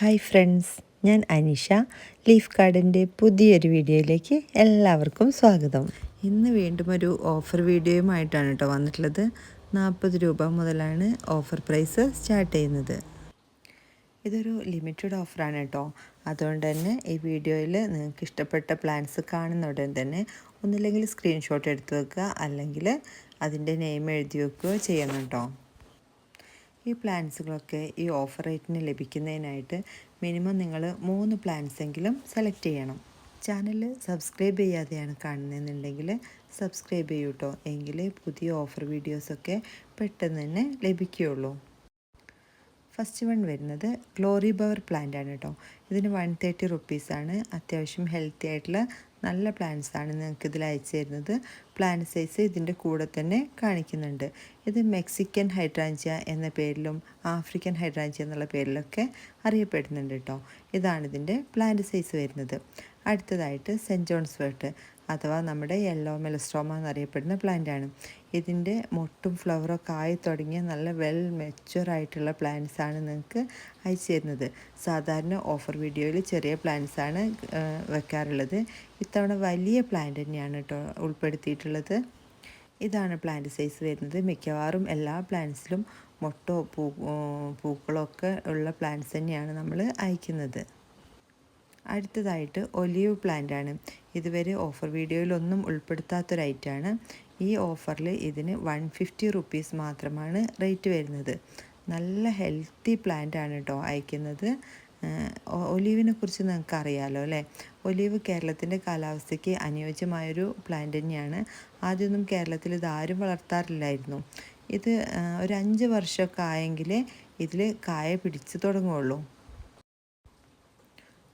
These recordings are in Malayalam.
ഹായ് ഫ്രണ്ട്സ് ഞാൻ അനിഷ. ലീഫ് കാർഡിന്റെ പുതിയൊരു വീഡിയോയിലേക്ക് എല്ലാവർക്കും സ്വാഗതം. ഇന്ന് വീണ്ടും ഒരു ഓഫർ വീഡിയോയുമായിട്ടാണ് കേട്ടോ വന്നിട്ടുള്ളത്. നാൽപ്പത് രൂപ മുതലാണ് ഓഫർ പ്രൈസ് സ്റ്റാർട്ട് ചെയ്യുന്നത്. ഇതൊരു ലിമിറ്റഡ് ഓഫറാണ് കേട്ടോ. അതുകൊണ്ട് തന്നെ ഈ വീഡിയോയിൽ നിങ്ങൾക്ക് ഇഷ്ടപ്പെട്ട പ്ലാൻസ് കാണുന്ന ഉടൻ തന്നെ ഒന്നില്ലെങ്കിൽ സ്ക്രീൻഷോട്ട് എടുത്ത് വെക്കുക അല്ലെങ്കിൽ അതിന്റെ നെയിം എഴുതി വെക്കുകയോ ചെയ്യണം കേട്ടോ. ഈ പ്ലാൻസുകളൊക്കെ ഈ ഓഫർ റേറ്റിന് ലഭിക്കുന്നതിനായിട്ട് മിനിമം നിങ്ങൾ മൂന്ന് പ്ലാൻസ് എങ്കിലും സെലക്ട് ചെയ്യണം. ചാനൽ സബ്സ്ക്രൈബ് ചെയ്യാതെയാണ് കാണുന്നതെന്നുണ്ടെങ്കിൽ സബ്സ്ക്രൈബ് ചെയ്യൂ കേട്ടോ എങ്കിലേ പുതിയ ഓഫർ വീഡിയോസൊക്കെ പെട്ടെന്ന് തന്നെ ലഭിക്കുകയുള്ളൂ. ഫസ്റ്റ് വൺ വരുന്നത് ഗ്ലോറി പവർ പ്ലാന്റ് ആണ് കേട്ടോ. ഇതിന് വൺ തേർട്ടി റുപ്പീസാണ്. അത്യാവശ്യം ഹെൽത്തി ആയിട്ടുള്ള നല്ല പ്ലാന്റ്സ് ആണ് നിങ്ങൾക്ക് ഇതിൽ അയച്ചു തരുന്നത്. പ്ലാന്റ് സൈസ് ഇതിന്റെ കൂടെ തന്നെ കാണിക്കുന്നുണ്ട്. ഇത് മെക്സിക്കൻ ഹൈഡ്രാഞ്ചിയ എന്ന പേരിലും ആഫ്രിക്കൻ ഹൈഡ്രാഞ്ചിയ എന്നുള്ള പേരിലൊക്കെ അറിയപ്പെടുന്നുണ്ട് കേട്ടോ ഇതാണ് ഇതിന്റെ പ്ലാന്റ് സൈസ് വരുന്നത്. അടുത്തതായിട്ട് സെന്റ് ജോൺസ് വേർട്ട് അഥവാ നമ്മുടെ യെല്ലോ മെലസ്ട്രോമ എന്നറിയപ്പെടുന്ന പ്ലാന്റാണ് ഇതിന്റെ മൊട്ടും ഫ്ലവറൊക്കെ ആയി തുടങ്ങിയ നല്ല വെൽ മെച്ചുവറായിട്ടുള്ള പ്ലാന്റ്സ് ആണ് നിങ്ങൾക്ക് അയച്ചു തരുന്നത് സാധാരണ ഓഫർ വീഡിയോയിൽ ചെറിയ പ്ലാന്റ്സ് ആണ് വെക്കാറുള്ളത്. ഇത്തവണ വലിയ പ്ലാന്റ് തന്നെയാണ് കേട്ടോ ഉൾപ്പെടുത്തിയിട്ടുള്ളത്. ഇതാണ് പ്ലാന്റ് സൈസ് വരുന്നത്. മിക്കവാറും എല്ലാ പ്ലാന്റ്സിലും മൊട്ടോ പൂ പൂക്കളോ ഒക്കെ ഉള്ള പ്ലാന്റ്സ് തന്നെയാണ് നമ്മൾ അയക്കുന്നത്. അടുത്തതായിട്ട് ഒലിവ് പ്ലാന്റ് ആണ് ഇതുവരെ ഓഫർ വീഡിയോയിലൊന്നും ഉൾപ്പെടുത്താത്തൊരു ഐറ്റമാണ്. ഈ ഓഫറിൽ ഇതിന് വൺ ഫിഫ്റ്റി റുപ്പീസ് മാത്രമാണ് റേറ്റ് വരുന്നത്. നല്ല ഹെൽത്തി പ്ലാന്റ് ആണ് കേട്ടോ അയക്കുന്നത്. ഒലീവിനെ കുറിച്ച് നിങ്ങൾക്ക് അറിയാലോ അല്ലേ? ഒലീവ് കേരളത്തിന്റെ കാലാവസ്ഥയ്ക്ക് അനുയോജ്യമായൊരു പ്ലാന്റ് തന്നെയാണ്. ആദ്യമൊന്നും കേരളത്തിൽ ഇത് ആരും വളർത്താറില്ലായിരുന്നു. ഇത് ഒരു അഞ്ച് വർഷമൊക്കെ ആയെങ്കിൽ ഇതിൽ കായ പിടിച്ച് തുടങ്ങുള്ളൂ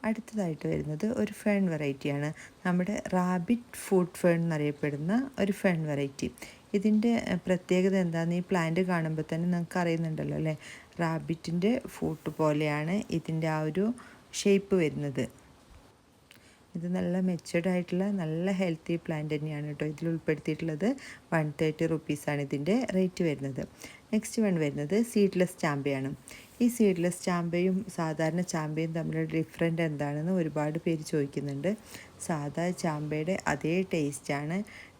അടുത്തതായിട്ട് വരുന്നത് ഒരു ഫേൺ വെറൈറ്റിയാണ് നമ്മുടെ റാബിറ്റ് ഫുഡ് ഫേൺ എന്നറിയപ്പെടുന്ന ഒരു ഫേൺ വെറൈറ്റി ഇതിന്റെ പ്രത്യേകത എന്താണെന്ന് ഈ പ്ലാന്റ് കാണുമ്പോൾ തന്നെ നിങ്ങൾക്ക് അറിയുന്നുണ്ടല്ലോ അല്ലേ? റാബിറ്റിന്റെ ഫൂട്ട് പോലെയാണ് ഇതിന്റെ ആ ഒരു ഷേപ്പ് വരുന്നത്. ഇത് നല്ല മെച്ചുവർഡ് ആയിട്ടുള്ള നല്ല ഹെൽത്തി പ്ലാന്റ് തന്നെയാണ് കേട്ടോ ഇതിൽ ഉൾപ്പെടുത്തിയിട്ടുള്ളത്. വൺ തേർട്ടി റുപ്പീസാണ് ഇതിന്റെ റേറ്റ് വരുന്നത്. നെക്സ്റ്റ് വൺ വരുന്നത് സീഡ്ലെസ് ചാമ്പയാണ് ഈ സീഡ്ലെസ് ചാമ്പയും സാധാരണ ചാമ്പയും തമ്മിലുള്ള ഡിഫറെന്റ് എന്താണെന്ന് ഒരുപാട് പേര് ചോദിക്കുന്നുണ്ട്. സാധാ ചാമ്പയുടെ അതേ ടേസ്റ്റാണ്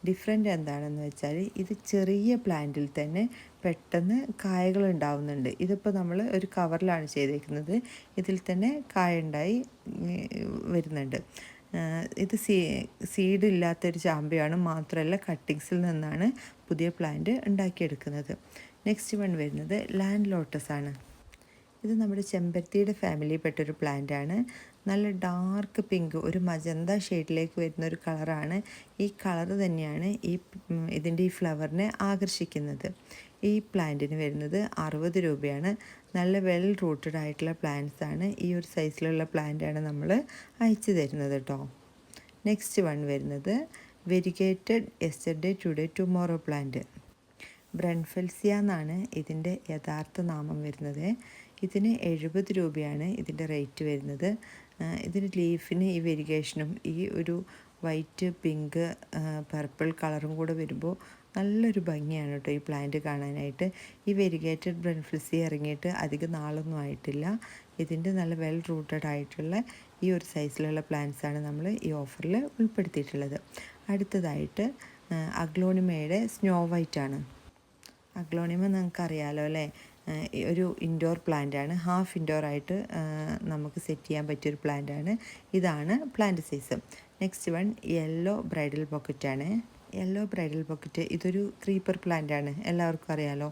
ഡിഫറെന്റ് എന്താണെന്ന് വെച്ചാൽ ഇത് ചെറിയ പ്ലാന്റിൽ തന്നെ പെട്ടെന്ന് കായകൾ ഉണ്ടാവുന്നുണ്ട്. ഇതിപ്പോൾ നമ്മൾ ഒരു കവറിലാണ് ചെയ്തേക്കുന്നത്. ഇതിൽ തന്നെ കായ ഉണ്ടായി വരുന്നുണ്ട്. ഇത് സീ സീഡ് ഇല്ലാത്തൊരു ചാമ്പയാണ് മാത്രമല്ല കട്ടിങ്സിൽ നിന്നാണ് പുതിയ പ്ലാന്റ് ഉണ്ടാക്കിയെടുക്കുന്നത്. നെക്സ്റ്റ് വൺ വരുന്നത് ലാൻഡ് ലോട്ടസ് ആണ്. ഇത് നമ്മുടെ ചെമ്പരത്തിയുടെ ഫാമിലിയിൽപ്പെട്ടൊരു പ്ലാന്റ് ആണ്. നല്ല ഡാർക്ക് പിങ്ക് ഒരു മജന്ത ഷെയ്ഡിലേക്ക് വരുന്ന ഒരു കളറാണ് ഈ കളർ തന്നെയാണ് ഈ ഇതിന്റെ ഈ ഫ്ലവറിനെ ആകർഷിക്കുന്നത്. ഈ പ്ലാന്റിന് വരുന്നത് അറുപത് രൂപയാണ്. നല്ല വെൽ റൂട്ടഡ് ആയിട്ടുള്ള പ്ലാന്റ്സ് ആണ്. ഈ ഒരു സൈസിലുള്ള പ്ലാന്റാണ് നമ്മൾ അയച്ചു തരുന്നത് കേട്ടോ നെക്സ്റ്റ് വൺ വരുന്നത് variegated yesterday today tomorrow plant brunfelsia എന്നാണ് ഇതിന്റെ യഥാർത്ഥ നാമം വരുന്നത്. ഇതിന് എഴുപത് രൂപയാണ് ഇതിന്റെ റേറ്റ് വരുന്നത്. ഇതിന് ലീഫിന് ഈ വെരിഗേഷനും ഈ ഒരു വൈറ്റ് പിങ്ക് പർപ്പിൾ കളറും കൂടെ വരുമ്പോൾ നല്ലൊരു ഭംഗിയാണ് കേട്ടോ ഈ പ്ലാന്റ് കാണാനായിട്ട്. ഈ വെരിഗേറ്റഡ് ബ്രൺഫിൽസി ഇറങ്ങിയിട്ട് അധികം നാളൊന്നും ആയിട്ടില്ല. ഇതിന്റെ നല്ല വെൽ റൂട്ടഡ് ആയിട്ടുള്ള ഈ ഒരു സൈസിലുള്ള പ്ലാന്റ്സാണ് നമ്മൾ ഈ ഓഫറിൽ ഉൾപ്പെടുത്തിയിട്ടുള്ളത്. അടുത്തതായിട്ട് അഗ്ലോണിമയുടെ സ്നോ വൈറ്റ് ആണ് അഗ്ലോണിമ നിങ്ങൾക്ക് അറിയാലോ അല്ലേ ഒരു ഇൻഡോർ പ്ലാന്റ് ആണ്. ഹാഫ് ഇൻഡോർ ആയിട്ട് നമുക്ക് സെറ്റ് ചെയ്യാൻ പറ്റിയൊരു പ്ലാന്റ് ആണ്. ഇതാണ് plant size next one yellow bridal pocket ആണ്. യെല്ലോ ബ്രൈഡൽ പോക്കറ്റ് ഇതൊരു ക്രീപ്പർ പ്ലാന്റ് ആണ്. എല്ലാവർക്കും അറിയാലോ.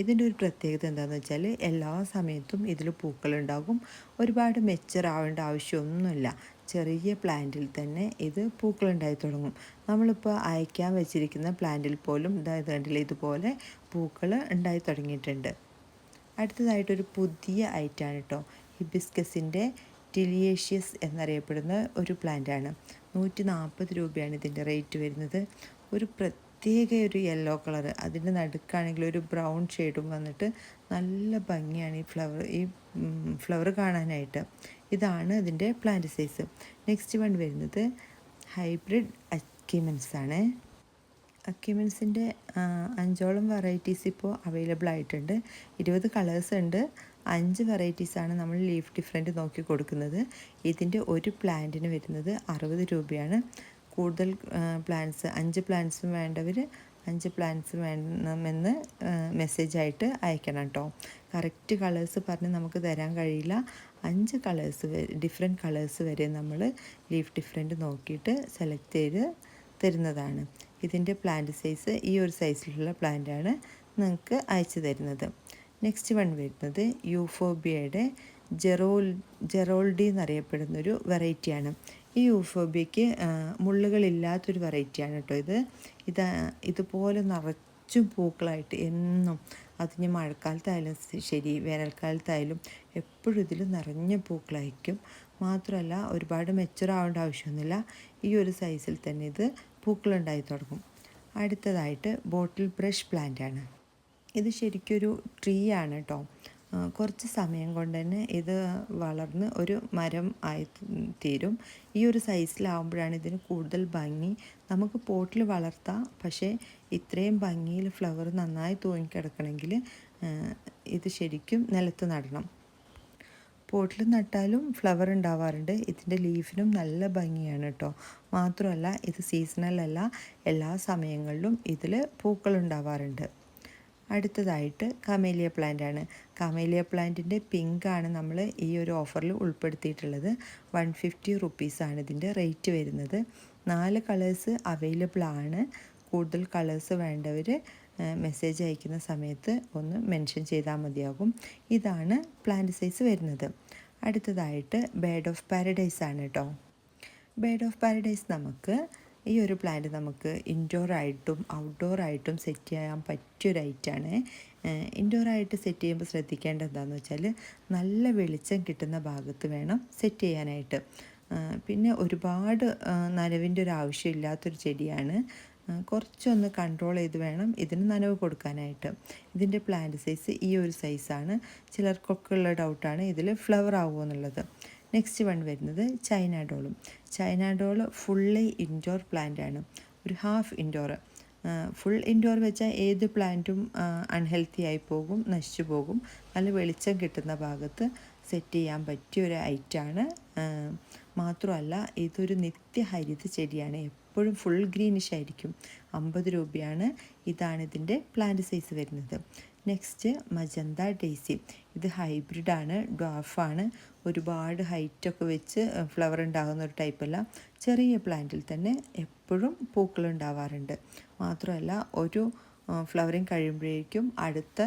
ഇതിന്റെ ഒരു പ്രത്യേകത എന്താണെന്ന് വെച്ചാൽ എല്ലാ സമയത്തും ഇതിൽ പൂക്കളുണ്ടാകും ഒരുപാട് മെച്ചർ ആവേണ്ട ആവശ്യമൊന്നുമില്ല. ചെറിയ പ്ലാന്റിൽ തന്നെ ഇത് പൂക്കളുണ്ടായി തുടങ്ങും. നമ്മളിപ്പോൾ അയക്കാൻ വെച്ചിരിക്കുന്ന പ്ലാന്റിൽ പോലും ഇതായത് കണ്ടില്ല ഇതുപോലെ പൂക്കൾ ഉണ്ടായി തുടങ്ങിയിട്ടുണ്ട്. അടുത്തതായിട്ടൊരു പുതിയ ഐറ്റാണ് കേട്ടോ ഹിബിസ്കസിന്റെ ടിലിയേഷ്യസ് എന്നറിയപ്പെടുന്ന ഒരു പ്ലാന്റാണ് നൂറ്റി നാൽപ്പത് രൂപയാണ് ഇതിന്റെ റേറ്റ് വരുന്നത്. ഒരു പ്രത്യേക ഒരു യെല്ലോ കളർ അതിന്റെ നടുക്കാണെങ്കിൽ ഒരു ബ്രൗൺ ഷെയ്ഡും വന്നിട്ട് നല്ല ഭംഗിയാണ് ഈ ഫ്ലവർ ഈ ഫ്ലവർ കാണാനായിട്ട്. ഇതാണ് ഇതിന്റെ പ്ലാന്റ് സൈസ് നെക്സ്റ്റ് വൺ വരുന്നത് ഹൈബ്രിഡ് അക്യുമെൻസ് ആണ്. അക്യുമെൻസിന്റെ അഞ്ചോളം വെറൈറ്റീസ് ഇപ്പോൾ അവൈലബിൾ ആയിട്ടുണ്ട്. ഇരുപത് കളേഴ്സ് ഉണ്ട്. അഞ്ച് വെറൈറ്റീസാണ് നമ്മൾ ലീഫ് ഡിഫറെന്റ് നോക്കി കൊടുക്കുന്നത്. ഇതിന്റെ ഒരു പ്ലാന്റിന് വരുന്നത് അറുപത് രൂപയാണ്. കൂടുതൽ പ്ലാന്റ്സ് അഞ്ച് പ്ലാന്റ്സും വേണ്ടവർ അഞ്ച് പ്ലാന്റ്സ് വേണമെന്ന് മെസ്സേജായിട്ട് അയക്കണം കേട്ടോ കറക്റ്റ് കളേഴ്സ് പറഞ്ഞ് നമുക്ക് തരാൻ കഴിയില്ല. അഞ്ച് കളേഴ്സ് ഡിഫറെന്റ് കളേഴ്സ് വരെ നമ്മൾ ലീഫ് ഡിഫറെന്റ് നോക്കിയിട്ട് സെലക്ട് ചെയ്ത് തരുന്നതാണ്. ഇതിന്റെ പ്ലാന്റ് സൈസ് ഈ ഒരു സൈസിലുള്ള പ്ലാന്റാണ് നിങ്ങൾക്ക് അയച്ചു തരുന്നത്. നെക്സ്റ്റ് വൺ വരുന്നത് യൂഫോബിയയുടെ ജെറോൾ ജെറോൾഡി എന്നറിയപ്പെടുന്നൊരു വെറൈറ്റിയാണ് ഈ യൂഫോബിയയ്ക്ക് മുള്ളുകളില്ലാത്തൊരു വെറൈറ്റിയാണ് കേട്ടോ ഇത്. ഇത് ഇതുപോലെ നിറച്ചും പൂക്കളായിട്ട് എന്നും അതിന് മഴക്കാലത്തായാലും ശരി വേനൽക്കാലത്തായാലും എപ്പോഴും ഇതിൽ നിറഞ്ഞ പൂക്കളായിരിക്കും. മാത്രമല്ല ഒരുപാട് മെച്ചുറാവേണ്ട ആവശ്യമൊന്നുമില്ല. ഈ ഒരു സൈസിൽ തന്നെ ഇത് പൂക്കളുണ്ടായി തുടങ്ങും. അടുത്തതായിട്ട് ബോട്ടിൽ ബ്രഷ് പ്ലാന്റ് ആണ്. ഇത് ശരിക്കൊരു ട്രീ ആണ് കേട്ടോ. കുറച്ച് സമയം കൊണ്ട് തന്നെ ഇത് വളർന്ന് ഒരു മരം ആയി തീരും. ഈ ഒരു സൈസിലാവുമ്പോഴാണ് ഇതിന് കൂടുതൽ ഭംഗി. നമുക്ക് പോട്ടിൽ വളർത്താം. പക്ഷേ ഇത്രയും ഭംഗിയിൽ ഫ്ലവർ നന്നായി തൂങ്ങിക്കിടക്കണമെങ്കിൽ ഇത് ശരിക്കും നിലത്ത് നടണം. പോട്ടിൽ നട്ടാലും ഫ്ലവർ ഉണ്ടാവാറുണ്ട്. ഇതിന്റെ ലീഫിനും നല്ല ഭംഗിയാണ് കേട്ടോ മാത്രമല്ല ഇത് സീസണലല്ല എല്ലാ സമയങ്ങളിലും ഇതിൽ പൂക്കൾ ഉണ്ടാവാറുണ്ട്. അടുത്തതായിട്ട് കമേലിയ പ്ലാന്റ് ആണ്. കമേലിയ പ്ലാന്റിന്റെ പിങ്കാണ് നമ്മൾ ഈ ഒരു ഓഫറിൽ ഉൾപ്പെടുത്തിയിട്ടുള്ളത്. വൺ ഫിഫ്റ്റി റുപ്പീസാണ് ഇതിന്റെ റേറ്റ് വരുന്നത്. നാല് കളേഴ്സ് അവൈലബിൾ ആണ്. കൂടുതൽ കളേഴ്സ് വേണ്ടവർ മെസ്സേജ് അയക്കുന്ന സമയത്ത് ഒന്ന് മെൻഷൻ ചെയ്താൽ മതിയാകും. ഇതാണ് പ്ലാന്റ് സൈസ് വരുന്നത്. അടുത്തതായിട്ട് ബേഡ് ഓഫ് പാരഡൈസ് ആണ് കേട്ടോ ബേഡ് ഓഫ് പാരഡൈസ് നമുക്ക് ഈ ഒരു പ്ലാന്റ് നമുക്ക് ഇൻഡോർ ആയിട്ടും ഔട്ട്ഡോർ ആയിട്ടും സെറ്റ് ചെയ്യാൻ പറ്റിയൊരു ഐറ്റാണ് ഇൻഡോർ ആയിട്ട് സെറ്റ് ചെയ്യുമ്പോൾ ശ്രദ്ധിക്കേണ്ട എന്താണെന്ന് വെച്ചാൽ നല്ല വെളിച്ചം കിട്ടുന്ന ഭാഗത്ത് വേണം സെറ്റ് ചെയ്യാനായിട്ട്. പിന്നെ ഒരുപാട് നനവിന്റെ ഒരു ആവശ്യമില്ലാത്തൊരു ചെടിയാണ്. കുറച്ചൊന്ന് കൺട്രോൾ ചെയ്ത് വേണം ഇതിന് നനവ് കൊടുക്കാനായിട്ട്. ഇതിന്റെ പ്ലാന്റ് സൈസ് ഈ ഒരു സൈസാണ് ചിലർക്കൊക്കെ ഉള്ള ഡൗട്ടാണ് ഇതിൽ ഫ്ലവർ ആവുമോ എന്നുള്ളത്. നെക്സ്റ്റ് വൺ വരുന്നത് China ഡോളും China doll fully indoor plant ആണ്. ഒരു ഹാഫ് ഇൻഡോർ ഫുൾ ഇൻഡോർ വെച്ചാൽ ഏത് പ്ലാന്റും അൺഹെൽത്തി ആയി പോകും നശിച്ചു പോകും. നല്ല വെളിച്ചം കിട്ടുന്ന ഭാഗത്ത് സെറ്റ് ചെയ്യാൻ പറ്റിയ ഒരു ഐറ്റാണ് മാത്രമല്ല ഇതൊരു നിത്യഹരിത ചെടിയാണ്. എപ്പോഴും ഫുൾ ഗ്രീനിഷ് ആയിരിക്കും. അമ്പത് രൂപയാണ് ഇതാണ് ഇതിന്റെ പ്ലാന്റ് സൈസ് വരുന്നത്. നെക്സ്റ്റ് മജന്ത ഡേസി ഇത് ഹൈബ്രിഡാണ് ഡ്വാഫാണ്. ഒരുപാട് ഹൈറ്റൊക്കെ വെച്ച് ഫ്ലവർ ഉണ്ടാകുന്ന ഒരു ടൈപ്പല്ല. ചെറിയ പ്ലാന്റിൽ തന്നെ എപ്പോഴും പൂക്കൾ ഉണ്ടാവാറുണ്ട് മാത്രമല്ല ഒരു ഫ്ലവറിങ് കഴിയുമ്പോഴേക്കും അടുത്ത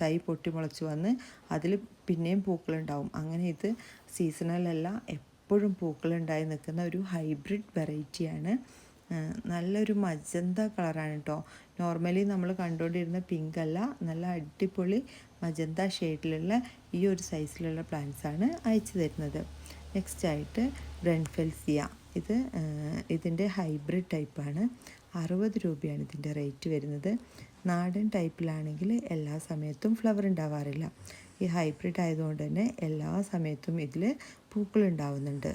തൈ പൊട്ടി മുളച്ച് വന്ന് അതിൽ പിന്നെയും പൂക്കളുണ്ടാവും. അങ്ങനെ ഇത് സീസണലല്ല എപ്പോഴും പൂക്കളുണ്ടായി നിൽക്കുന്ന ഒരു ഹൈബ്രിഡ് വെറൈറ്റിയാണ്. നല്ലൊരു മജന്ത കളറാണ് കേട്ടോ നോർമലി നമ്മൾ കണ്ടുകൊണ്ടിരുന്ന പിങ്ക് അല്ല നല്ല അടിപൊളി മജന്ത ഷെയ്ഡിലുള്ള ഈ ഒരു സൈസിലുള്ള പ്ലാന്റ്സ് ആണ് അയച്ചു തരുന്നത്. നെക്സ്റ്റ് ആയിട്ട് ബ്രൺഫെൽസിയ ഇത് ഇതിന്റെ ഹൈബ്രിഡ് ടൈപ്പാണ് അറുപത് രൂപയാണ് ഇതിന്റെ റേറ്റ് വരുന്നത്. നാടൻ ടൈപ്പിലാണെങ്കിൽ എല്ലാ സമയത്തും ഫ്ലവർ ഉണ്ടാവാറില്ല. ഈ ഹൈബ്രിഡ് ആയതുകൊണ്ട് തന്നെ എല്ലാ സമയത്തും ഇതിൽ പൂക്കൾ ഉണ്ടാവുന്നുണ്ട്.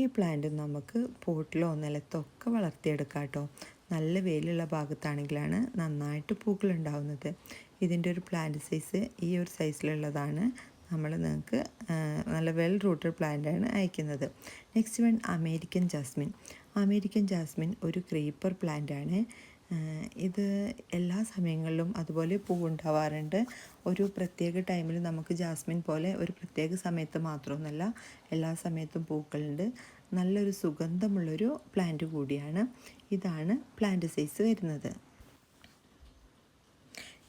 ഈ പ്ലാന്റ് നമുക്ക് പോട്ടിലോ നിലത്തോ ഒക്കെ വളർത്തിയെടുക്കാം കേട്ടോ. നല്ല വെയിലുള്ള ഭാഗത്താണെങ്കിലാണ് നന്നായിട്ട് പൂക്കൾ ഉണ്ടാവുന്നത്. ഇതിന്റെ ഒരു പ്ലാന്റ് സൈസ് ഈ ഒരു സൈസിലുള്ളതാണ് നമ്മൾ നിങ്ങൾക്ക് നല്ല വെൽ റൂട്ടഡ് പ്ലാന്റാണ് അയക്കുന്നത്. Next one American jasmine American jasmine ഒരു ക്രീപ്പർ പ്ലാന്റാണ് ഇത് എല്ലാ സമയങ്ങളിലും അതുപോലെ പൂവുണ്ടാവാറുണ്ട് ഒരു പ്രത്യേക ടൈമിൽ നമുക്ക് ജാസ്മിൻ പോലെ ഒരു പ്രത്യേക സമയത്ത് മാത്രമൊന്നുമല്ല എല്ലാ സമയത്തും പൂക്കളുണ്ട്. നല്ലൊരു സുഗന്ധമുള്ളൊരു പ്ലാന്റ് കൂടിയാണ്. ഇതാണ് പ്ലാന്റ് സൈസ് വരുന്നത്.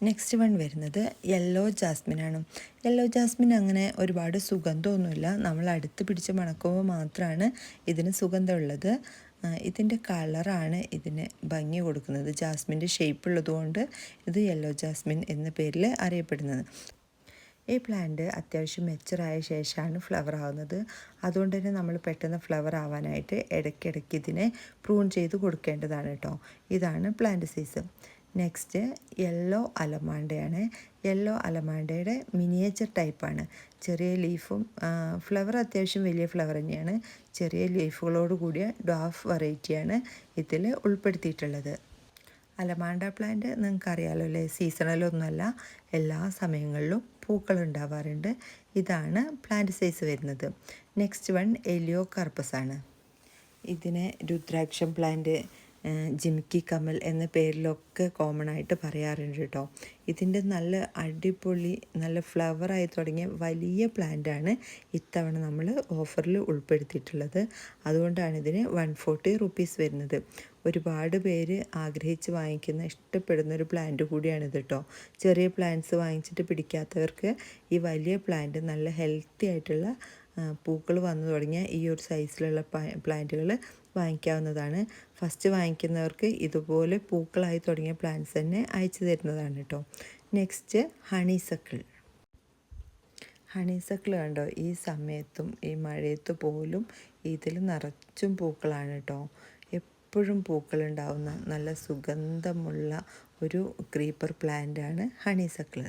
നെക്സ്റ്റ് വൺ വരുന്നത് യെല്ലോ ജാസ്മിനാണ് യെല്ലോ ജാസ്മിൻ അങ്ങനെ ഒരുപാട് സുഗന്ധമൊന്നുമില്ല. നമ്മൾ അടുത്ത് പിടിച്ച് മണക്കുമ്പോൾ മാത്രമാണ് ഇതിന് സുഗന്ധമുള്ളത്. ഇതിന്റെ കളറാണ് ഇതിന് ഭംഗി കൊടുക്കുന്നത്. ജാസ്മിന്റെ ഷേപ്പ് ഉള്ളതുകൊണ്ട് ഇത് യെല്ലോ ജാസ്മിൻ എന്ന പേരിൽ അറിയപ്പെടുന്നത്. ഈ പ്ലാന്റ് അത്യാവശ്യം മെച്ചറായ ശേഷമാണ് ഫ്ലവർ ആവുന്നത്. അതുകൊണ്ട് തന്നെ നമ്മൾ പെട്ടെന്ന് ഫ്ലവർ ആവാനായിട്ട് ഇടയ്ക്കിടയ്ക്ക് ഇതിനെ പ്രൂൺ ചെയ്ത് കൊടുക്കേണ്ടതാണ് കേട്ടോ. ഇതാണ് പ്ലാന്റ് സൈസ് നെക്സ്റ്റ് യെല്ലോ അലമാണ്ടയാണ് യെല്ലോ അലമാണ്ടയുടെ മിനിയേച്ചർ ടൈപ്പാണ് ചെറിയ ലീഫും ഫ്ലവർ അത്യാവശ്യം വലിയ ഫ്ലവർ തന്നെയാണ്. ചെറിയ ലീഫുകളോട് കൂടിയ ഡാഫ് വെറൈറ്റിയാണ് ഇതിൽ ഉൾപ്പെടുത്തിയിട്ടുള്ളത്. അലമാണ്ട പ്ലാന്റ് നിങ്ങൾക്ക് അറിയാമല്ലോ അല്ലേ സീസണലൊന്നുമല്ല എല്ലാ സമയങ്ങളിലും പൂക്കൾ ഉണ്ടാവാറുണ്ട്. ഇതാണ് പ്ലാന്റ് സൈസ് വരുന്നത്. നെക്സ്റ്റ് വൺ എലിയോ കർപ്പസ് ആണ്. ഇതിനെ രുദ്രാക്ഷം പ്ലാന്റ് ജിമിക്കി കമൽ എന്ന പേരിലൊക്കെ കോമൺ ആയിട്ട് പറയാറുണ്ട് കേട്ടോ ഇതിന്റെ നല്ല അടിപൊളി നല്ല ഫ്ലവറായി തുടങ്ങിയ വലിയ പ്ലാന്റാണ് ഇത്തവണ നമ്മൾ ഓഫറിൽ ഉൾപ്പെടുത്തിയിട്ടുള്ളത്. അതുകൊണ്ടാണ് ഇതിന് വൺ ഫോർട്ടി റുപ്പീസ് വരുന്നത്. ഒരുപാട് പേര് ആഗ്രഹിച്ച് വാങ്ങിക്കുന്ന ഇഷ്ടപ്പെടുന്ന ഒരു പ്ലാന്റ് കൂടിയാണിത് കേട്ടോ ചെറിയ പ്ലാന്റ്സ് വാങ്ങിച്ചിട്ട് പിടിക്കാത്തവർക്ക് ഈ വലിയ പ്ലാന്റ് നല്ല ഹെൽത്തി ആയിട്ടുള്ള പൂക്കൾ വന്നു തുടങ്ങിയ ഈ ഒരു സൈസിലുള്ള പ്ലാന്റുകൾ വാങ്ങിക്കാവുന്നതാണ്. ഫസ്റ്റ് വാങ്ങിക്കുന്നവർക്ക് ഇതുപോലെ പൂക്കളായി തുടങ്ങിയ പ്ലാന്റ്സ് തന്നെ അയച്ചു തരുന്നതാണ് കേട്ടോ നെക്സ്റ്റ് ഹണിസക്കിൾ ഹണിസക്കിൾ കണ്ടോ? ഈ സമയത്തും ഈ മഴയത്ത് പോലും ഇതിൽ നിറച്ചും പൂക്കളാണ് കേട്ടോ എപ്പോഴും പൂക്കളുണ്ടാവുന്ന നല്ല സുഗന്ധമുള്ള ഒരു ക്രീപ്പർ പ്ലാന്റാണ് ഹണിസക്കിൾ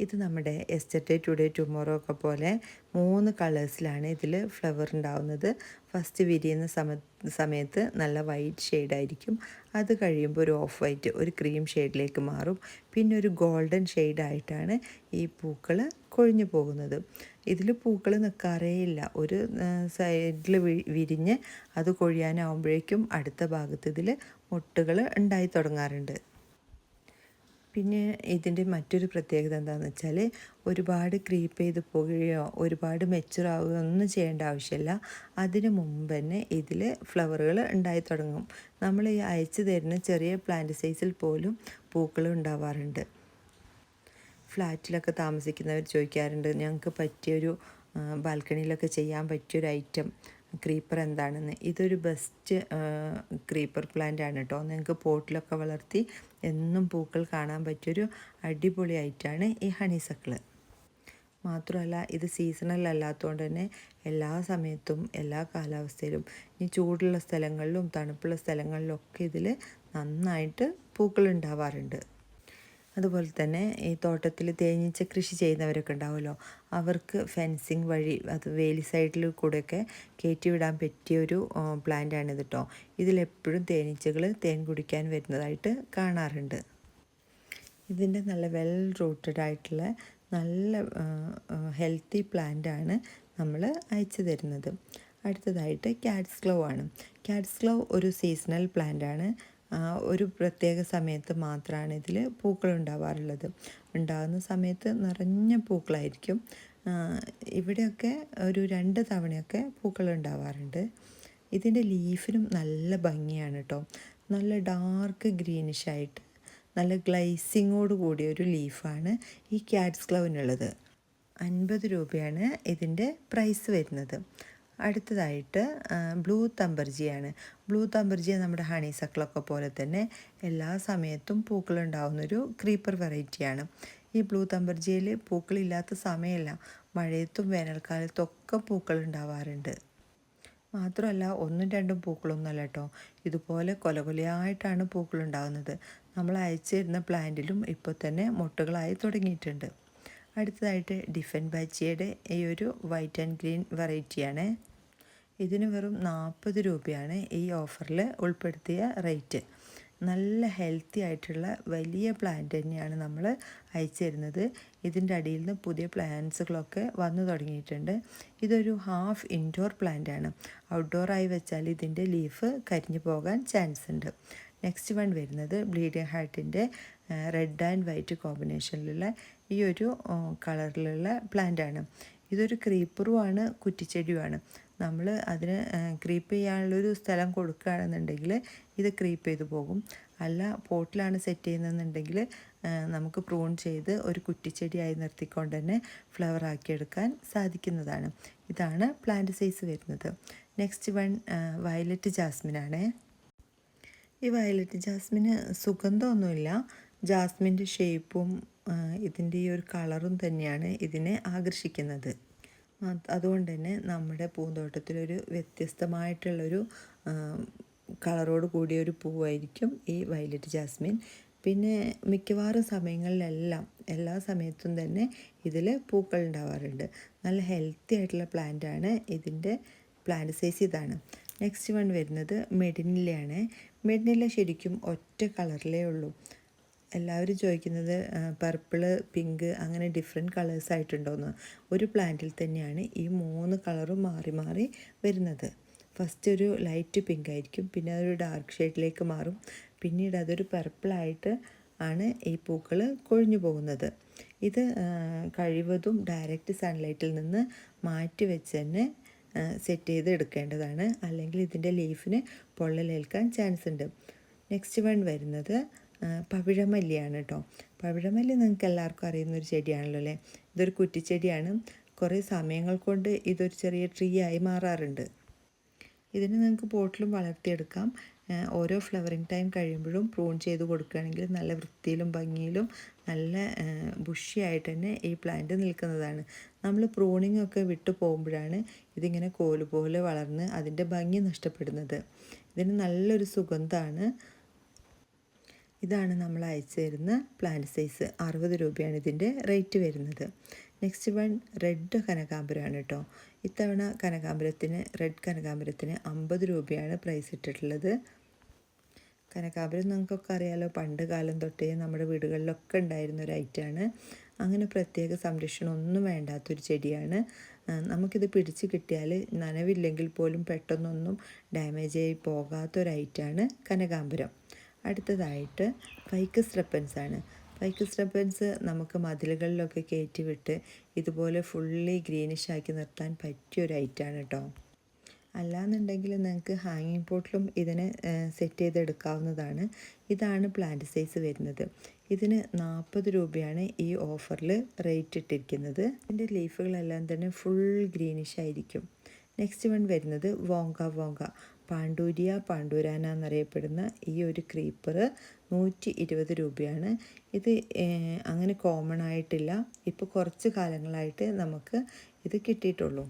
ഇത് നമ്മുടെ എസ്റ്റർഡേ ടുഡേ ടുമോറോ ഒക്കെ പോലെ മൂന്ന് കളേഴ്സിലാണ് ഇതിൽ ഫ്ലവർ ഉണ്ടാവുന്നത്. ഫസ്റ്റ് വിരിയുന്ന സമ സമയത്ത് നല്ല വൈറ്റ് ഷെയ്ഡായിരിക്കും അത് കഴിയുമ്പോൾ ഒരു ഓഫ് വൈറ്റ് ഒരു ക്രീം ഷെയ്ഡിലേക്ക് മാറും. പിന്നെ ഒരു ഗോൾഡൻ ഷെയ്ഡായിട്ടാണ് ഈ പൂക്കൾ കൊഴിഞ്ഞു പോകുന്നത്. ഇതിൽ പൂക്കൾ നിൽക്കാറേയില്ല ഒരു സൈഡിൽ വിരിഞ്ഞ് അത് കൊഴിയാനാവുമ്പോഴേക്കും അടുത്ത ഭാഗത്ത് ഇതിൽ മുട്ടുകൾ ഉണ്ടായി തുടങ്ങാറുണ്ട്. പിന്നെ ഇതിന്റെ മറ്റൊരു പ്രത്യേകത എന്താണെന്ന് വെച്ചാൽ ഒരുപാട് ക്രീപ്പ് ചെയ്ത് പോകുകയോ ഒരുപാട് മെച്ചുറാവുകയോ ഒന്നും ചെയ്യേണ്ട ആവശ്യമില്ല. അതിനു മുമ്പ് തന്നെ ഇതിൽ ഫ്ലവറുകൾ ഉണ്ടായി തുടങ്ങും. നമ്മൾ ഈ അയച്ചു തരുന്ന ചെറിയ പ്ലാന്റ് സൈസിൽ പോലും പൂക്കൾ ഉണ്ടാവാറുണ്ട്. ഫ്ലാറ്റിലൊക്കെ താമസിക്കുന്നവർ ചോദിക്കാറുണ്ട് ഞങ്ങൾക്ക് പറ്റിയൊരു ബാൽക്കണിയിലൊക്കെ ചെയ്യാൻ പറ്റിയൊരു ഐറ്റം ക്രീപ്പർ എന്താണെന്ന്. ഇതൊരു ബെസ്റ്റ് ക്രീപ്പർ പ്ലാന്റ് ആണ് കേട്ടോ നിങ്ങൾക്ക് പോട്ടിലൊക്കെ വളർത്തി എന്നും പൂക്കൾ കാണാൻ പറ്റിയൊരു അടിപൊളി ആയിട്ടാണ് ഈ ഹണിസക്കിൾ മാത്രമല്ല ഇത് സീസണൽ അല്ലാത്തതുകൊണ്ട് തന്നെ എല്ലാ സമയത്തും എല്ലാ കാലാവസ്ഥയിലും ഈ ചൂടുള്ള സ്ഥലങ്ങളിലും തണുപ്പുള്ള സ്ഥലങ്ങളിലും ഒക്കെ ഇതിൽ നന്നായിട്ട് പൂക്കൾ ഉണ്ടാവാറുണ്ട്. അതുപോലെ തന്നെ ഈ തോട്ടത്തിൽ തേനീച്ച കൃഷി ചെയ്യുന്നവരൊക്കെ ഉണ്ടാവുമല്ലോ. അവർക്ക് ഫെൻസിങ് വഴി അത് വേലി സൈഡിൽ കൂടെയൊക്കെ കയറ്റി വിടാൻ പറ്റിയ ഒരു പ്ലാന്റാണിത് കേട്ടോ ഇതിലെപ്പോഴും തേനീച്ചകൾ തേൻ കുടിക്കാൻ വരുന്നതായിട്ട് കാണാറുണ്ട്. ഇതിന്റെ നല്ല വെൽ റൂട്ടഡ് ആയിട്ടുള്ള നല്ല ഹെൽത്തി പ്ലാന്റാണ് നമ്മൾ അയച്ചു തരുന്നത്. അടുത്തതായിട്ട് ക്യാറ്റ്സ് ഗ്ലോ ആണ്. ക്യാറ്റ്സ് ഗ്ലോ ഒരു സീസണൽ പ്ലാന്റ് ആണ് ഒരു പ്രത്യേക സമയത്ത് മാത്രമാണ് ഇതിൽ പൂക്കൾ ഉണ്ടാവാറുള്ളത് ഉണ്ടാകുന്ന സമയത്ത് നിറഞ്ഞ പൂക്കളായിരിക്കും. ഇവിടെയൊക്കെ ഒരു രണ്ട് തവണയൊക്കെ പൂക്കൾ ഉണ്ടാവാറുണ്ട് ഇതിന്റെ ലീഫിനും നല്ല ഭംഗിയാണ് കേട്ടോ നല്ല ഡാർക്ക് ഗ്രീനിഷ് ആയിട്ട് നല്ല ഗ്ലൈസിങ്ങോട് കൂടിയ ഒരു ലീഫാണ് ഈ ക്യാറ്റ്സ് ക്ലൗവിനുള്ളത്. അൻപത് രൂപയാണ് ഇതിന്റെ പ്രൈസ് വരുന്നത്. അടുത്തതായിട്ട് ബ്ലൂ തമ്പർജിയാണ്. ബ്ലൂ തമ്പർജിയ നമ്മുടെ ഹണി സക്കിളൊക്കെ പോലെ തന്നെ എല്ലാ സമയത്തും പൂക്കളുണ്ടാവുന്നൊരു ക്രീപ്പർ വെറൈറ്റിയാണ്. ഈ ബ്ലൂ തമ്പർജിയിൽ പൂക്കളില്ലാത്ത സമയമല്ല മഴയത്തും വേനൽക്കാലത്തും ഒക്കെ പൂക്കൾ ഉണ്ടാവാറുണ്ട് മാത്രമല്ല ഒന്നും രണ്ടും പൂക്കളൊന്നുമല്ല കേട്ടോ ഇതുപോലെ കൊല കൊലയായിട്ടാണ് പൂക്കൾ ഉണ്ടാകുന്നത് നമ്മൾ അയച്ചിരുന്ന പ്ലാന്റിലും ഇപ്പോൾ തന്നെ മുട്ടുകളായി തുടങ്ങിയിട്ടുണ്ട്. അടുത്തതായിട്ട് ഡിഫൻ ബാച്ചിയുടെ ഈ ഒരു വൈറ്റ് ആൻഡ് ഗ്രീൻ വെറൈറ്റിയാണ്. ഇതിന് വെറും നാൽപ്പത് രൂപയാണ് ഈ ഓഫറിൽ ഉൾപ്പെടുത്തിയ റേറ്റ്. നല്ല ഹെൽത്തി ആയിട്ടുള്ള വലിയ പ്ലാന്റ് തന്നെയാണ് നമ്മൾ അയച്ചു തരുന്നത്. ഇതിന്റെ അടിയിൽ നിന്ന് പുതിയ പ്ലാന്റ്സുകളൊക്കെ വന്നു തുടങ്ങിയിട്ടുണ്ട്. ഇതൊരു ഹാഫ് ഇൻഡോർ പ്ലാന്റ് ആണ് ഔട്ട്ഡോറായി വെച്ചാൽ ഇതിന്റെ ലീഫ് കരിഞ്ഞു പോകാൻ ചാൻസ് ഉണ്ട്. നെക്സ്റ്റ് വൺ വരുന്നത് ബ്ലീഡിംഗ് ഹാർട്ടിന്റെ റെഡ് ആൻഡ് വൈറ്റ് കോമ്പിനേഷനിലുള്ള ഈ ഒരു കളറിലുള്ള പ്ലാന്റ് ആണ് ഇതൊരു ക്രീപ്പറുമാണ് കുറ്റിച്ചെടിയുമാണ്. നമ്മൾ അതിന് ക്രീപ്പ് ചെയ്യാനുള്ളൊരു സ്ഥലം കൊടുക്കുകയാണെന്നുണ്ടെങ്കിൽ ഇത് ക്രീപ്പ് ചെയ്തു പോകും. അല്ല പോട്ടിലാണ് സെറ്റ് ചെയ്യുന്നതെന്നുണ്ടെങ്കിൽ നമുക്ക് പ്രൂൺ ചെയ്ത് ഒരു കുറ്റിച്ചെടിയായി നിർത്തിക്കൊണ്ട് തന്നെ ഫ്ലവർ ആക്കിയെടുക്കാൻ സാധിക്കുന്നതാണ്. ഇതാണ് പ്ലാന്റ് സൈസ് വരുന്നത്. നെക്സ്റ്റ് വൺ വയലറ്റ് ജാസ്മിനാണ്. ഈ വയലറ്റ് ജാസ്മിന് സുഗന്ധമൊന്നുമില്ല. ജാസ്മിന്റെ ഷേപ്പും ഇതിന്റെ ഈ ഒരു കളറും തന്നെയാണ് ഇതിനെ ആകർഷിക്കുന്നത്. അതുകൊണ്ട് തന്നെ നമ്മുടെ പൂന്തോട്ടത്തിലൊരു വ്യത്യസ്തമായിട്ടുള്ളൊരു കളറോട് കൂടിയ ഒരു പൂവായിരിക്കും ഈ വയലറ്റ് ജാസ്മിൻ. പിന്നെ മിക്കവാറും സമയങ്ങളിലെല്ലാം എല്ലാ സമയത്തും തന്നെ ഇതിൽ പൂക്കൾ ഉണ്ടാവാറുണ്ട്. നല്ല ഹെൽത്തി ആയിട്ടുള്ള പ്ലാന്റ് ആണ് ഇതിന്റെ പ്ലാന്റ് സൈസ് ഇതാണ്. നെക്സ്റ്റ് വൺ വരുന്നത് മെഡിനിലയാണ് മെഡിനില ശരിക്കും ഒറ്റ കളറിലേ ഉള്ളൂ. എല്ലാവരും ചോദിക്കുന്നത് പർപ്പിൾ പിങ്ക് അങ്ങനെ ഡിഫറെന്റ് കളേഴ്സ് ആയിട്ടുണ്ടോയെന്ന് ഒരു പ്ലാന്റിൽ തന്നെയാണ് ഈ മൂന്ന് കളറും മാറി മാറി വരുന്നത്. ഫസ്റ്റ് ഒരു ലൈറ്റ് പിങ്ക് ആയിരിക്കും പിന്നെ അതൊരു ഡാർക്ക് ഷെയ്ഡിലേക്ക് മാറും. പിന്നീട് അതൊരു പർപ്പിളായിട്ട് ആണ് ഈ പൂക്കൾ കൊഴിഞ്ഞു പോകുന്നത്. ഇത് കഴിവതും ഡയറക്റ്റ് സൺലൈറ്റിൽ നിന്ന് മാറ്റി വെച്ച് തന്നെ സെറ്റ് ചെയ്ത് എടുക്കേണ്ടതാണ്. അല്ലെങ്കിൽ ഇതിന്റെ ലീഫിന് പൊള്ളലേൽക്കാൻ ചാൻസ് ഉണ്ട്. നെക്സ്റ്റ് വൺ വരുന്നത് പവിഴമല്ലിയാണ് കേട്ടോ പവിഴമല്ലി നിങ്ങൾക്ക് എല്ലാവർക്കും അറിയുന്ന ഒരു ചെടിയാണല്ലോ അല്ലേ? ഇതൊരു കുറ്റിച്ചെടിയാണ്. കുറേ സമയങ്ങൾ കൊണ്ട് ഇതൊരു ചെറിയ ട്രീ ആയി മാറാറുണ്ട്. ഇതിന് നിങ്ങൾക്ക് പോട്ടിലും വളർത്തിയെടുക്കാം. ഓരോ ഫ്ലവറിങ് ടൈം കഴിയുമ്പോഴും പ്രൂൺ ചെയ്ത് കൊടുക്കുകയാണെങ്കിൽ നല്ല വൃത്തിയിലും ഭംഗിയിലും നല്ല ബുഷിയായിട്ട് തന്നെ ഈ പ്ലാന്റ് നിൽക്കുന്നതാണ്. നമ്മൾ പ്രൂണിങ് ഒക്കെ വിട്ടു പോകുമ്പോഴാണ് ഇതിങ്ങനെ കോൽ പോലെ വളർന്ന് അതിന്റെ ഭംഗി നഷ്ടപ്പെടുന്നത്. ഇതിന് നല്ലൊരു സുഗന്ധമാണ്. ഇതാണ് നമ്മൾ അയച്ചു തരുന്ന പ്ലാന്റ് സൈസ് അറുപത് രൂപയാണ് ഇതിന്റെ റേറ്റ് വരുന്നത്. നെക്സ്റ്റ് വൺ റെഡ് കനകാമ്പരമാണ് കേട്ടോ ഇത്തവണ കനകാമ്പരത്തിന് റെഡ് കനകാമ്പരത്തിന് അമ്പത് രൂപയാണ് പ്രൈസ് ഇട്ടിട്ടുള്ളത്. കനകാമ്പരം നിങ്ങൾക്കൊക്കെ അറിയാലോ പണ്ട് കാലം തൊട്ടേ നമ്മുടെ വീടുകളിലൊക്കെ ഉണ്ടായിരുന്ന ഒരു ഐറ്റമാണ് അങ്ങനെ പ്രത്യേക സംരക്ഷണമൊന്നും വേണ്ടാത്തൊരു ചെടിയാണ്. നമുക്കിത് പിടിച്ച് കിട്ടിയാൽ നനവില്ലെങ്കിൽ പോലും പെട്ടെന്നൊന്നും ഡാമേജ് ആയി പോകാത്തൊരു ഐറ്റാണ് കനകാമ്പരം. അടുത്തതായിട്ട് ഫൈക്കസ് റെപ്പൻസ് ആണ്. ഫൈക്കസ് റെപ്പൻസ് നമുക്ക് മതിലുകളിലൊക്കെ കയറ്റി വിട്ട് ഇതുപോലെ ഫുള്ളി ഗ്രീനിഷ് ആക്കി നിർത്താൻ പറ്റിയൊരു ഐറ്റാണ് കേട്ടോ അല്ലാന്നുണ്ടെങ്കിൽ നിങ്ങൾക്ക് ഹാങ്ങിങ് പോട്ടിലും ഇതിനെ സെറ്റ് ചെയ്തെടുക്കാവുന്നതാണ്. ഇതാണ് പ്ലാന്റ് സൈസ് വരുന്നത്. ഇതിന് നാൽപ്പത് രൂപയാണ് ഈ ഓഫറിൽ റേറ്റ് ഇട്ടിരിക്കുന്നത്. ഇതിന്റെ ലീഫുകളെല്ലാം തന്നെ ഫുൾ ഗ്രീനിഷ് ആയിരിക്കും. നെക്സ്റ്റ് വൺ വരുന്നത് വോങ്ക വോങ്ക. പാണ്ടൂരിയ പാണ്ടൂരാന എന്നറിയപ്പെടുന്ന ഈ ഒരു ക്രീപ്പർ നൂറ്റി ഇരുപത് രൂപയാണ്. ഇത് അങ്ങനെ കോമൺ ആയിട്ടില്ല. ഇപ്പോൾ കുറച്ച് കാലങ്ങളായിട്ട് നമുക്ക് ഇത് കിട്ടിയിട്ടുള്ളൂ.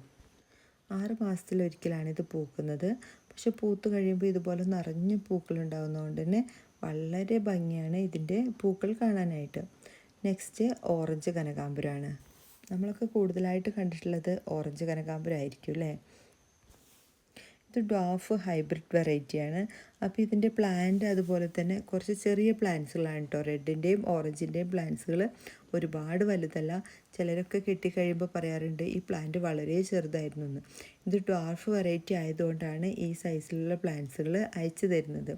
ആറ് മാസത്തിലൊരിക്കലാണ് ഇത് പൂക്കുന്നത്. പക്ഷെ പൂത്ത് കഴിയുമ്പോൾ ഇതുപോലെ നിറഞ്ഞ് പൂക്കൾ ഉണ്ടാകുന്നതുകൊണ്ട് തന്നെ വളരെ ഭംഗിയാണ് ഇതിന്റെ പൂക്കൾ കാണാനായിട്ട്. നെക്സ്റ്റ് ഓറഞ്ച് കനകാമ്പുരമാണ് നമ്മളൊക്കെ കൂടുതലായിട്ട് കണ്ടിട്ടുള്ളത് ഓറഞ്ച് കനകാമ്പുരമായിരിക്കും അല്ലേ? ഇത് ഡോഫ് ഹൈബ്രിഡ് വെറൈറ്റിയാണ്. അപ്പോൾ ഇതിന്റെ പ്ലാന്റ് അതുപോലെ തന്നെ കുറച്ച് ചെറിയ പ്ലാന്റ്സുകളാണ് കേട്ടോ റെഡിന്റെയും ഓറഞ്ചിന്റെയും പ്ലാന്റ്സുകൾ ഒരുപാട് വലുതല്ല. ചിലരൊക്കെ കിട്ടിക്കഴിയുമ്പോൾ പറയാറുണ്ട് ഈ പ്ലാന്റ് വളരെ ചെറുതായിരുന്നു എന്ന്. ഇത് ഡോഫ് വെറൈറ്റി ആയതുകൊണ്ടാണ് ഈ സൈസിലുള്ള പ്ലാന്റ്സുകൾ അയച്ചു തരുന്നത്.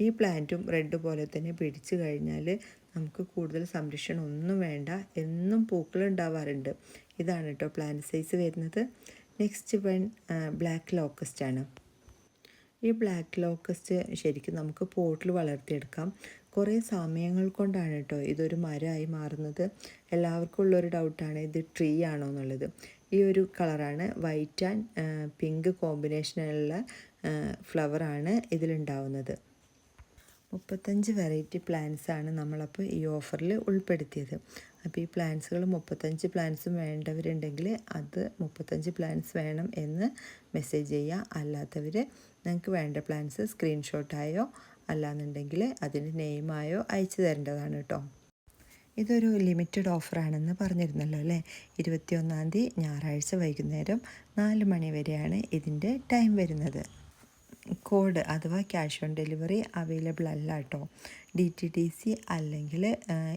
ഈ പ്ലാന്റും റെഡ് പോലെ തന്നെ പിടിച്ചു കഴിഞ്ഞാൽ നമുക്ക് കൂടുതൽ സംരക്ഷണം ഒന്നും വേണ്ട. എന്നും പൂക്കൾ ഉണ്ടാവാറുണ്ട്. ഇതാണ് കേട്ടോ പ്ലാന്റ് സൈസ് വരുന്നത്. നെക്സ്റ്റ് വൺ ബ്ലാക്ക് ലോക്കസ്റ്റ് ആണ്. ഈ ബ്ലാക്ക് ലോക്കസ്റ്റ് ശരിക്കും നമുക്ക് പോട്ടിൽ വളർത്തിയെടുക്കാം. കുറേ സമയങ്ങൾ കൊണ്ടാണ് കേട്ടോ ഇതൊരു മരമായി മാറുന്നത്. എല്ലാവർക്കും ഉള്ളൊരു ഡൗട്ടാണ് ഇത് ട്രീ ആണോ എന്നുള്ളത്. ഈ ഒരു കളറാണ് വൈറ്റ് ആൻഡ് പിങ്ക് കോമ്പിനേഷനുള്ള ഫ്ലവറാണ് ഇതിലുണ്ടാവുന്നത്. മുപ്പത്തഞ്ച് വെറൈറ്റി പ്ലാന്റ്സാണ് നമ്മളപ്പോൾ ഈ ഓഫറിൽ ഉൾപ്പെടുത്തിയത്. അപ്പോൾ ഈ പ്ലാന്റ്സുകൾ മുപ്പത്തഞ്ച് പ്ലാൻസും വേണ്ടവരുണ്ടെങ്കിൽ അത് മുപ്പത്തഞ്ച് പ്ലാന്റ്സ് വേണം എന്ന് മെസ്സേജ് ചെയ്യുക അല്ലാത്തവർ നിങ്ങൾക്ക് വേണ്ട പ്ലാന്റ്സ് സ്ക്രീൻഷോട്ടായോ അല്ലാന്നുണ്ടെങ്കിൽ അതിന്റെ നെയിമായോ അയച്ചു തരേണ്ടതാണ് കേട്ടോ. ഇതൊരു ലിമിറ്റഡ് ഓഫറാണെന്ന് പറഞ്ഞിരുന്നല്ലോ അല്ലേ? ഇരുപത്തിയൊന്നാം തീയതി ഞായറാഴ്ച വൈകുന്നേരം നാല് മണി വരെയാണ് ഇതിന്റെ ടൈം വരുന്നത്. കോഡ് അഥവാ ക്യാഷ് ഓൺ ഡെലിവറി അവൈലബിൾ അല്ല കേട്ടോ. ഡി ടി ടി സി അല്ലെങ്കിൽ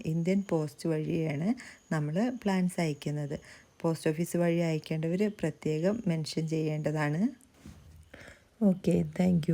ഇന്ത്യൻ പോസ്റ്റ് വഴിയാണ് നമ്മൾ പ്ലാൻസ് അയക്കുന്നത്. പോസ്റ്റ് ഓഫീസ് വഴി അയക്കേണ്ടവർ പ്രത്യേകം മെൻഷൻ ചെയ്യേണ്ടതാണ്. Okay thank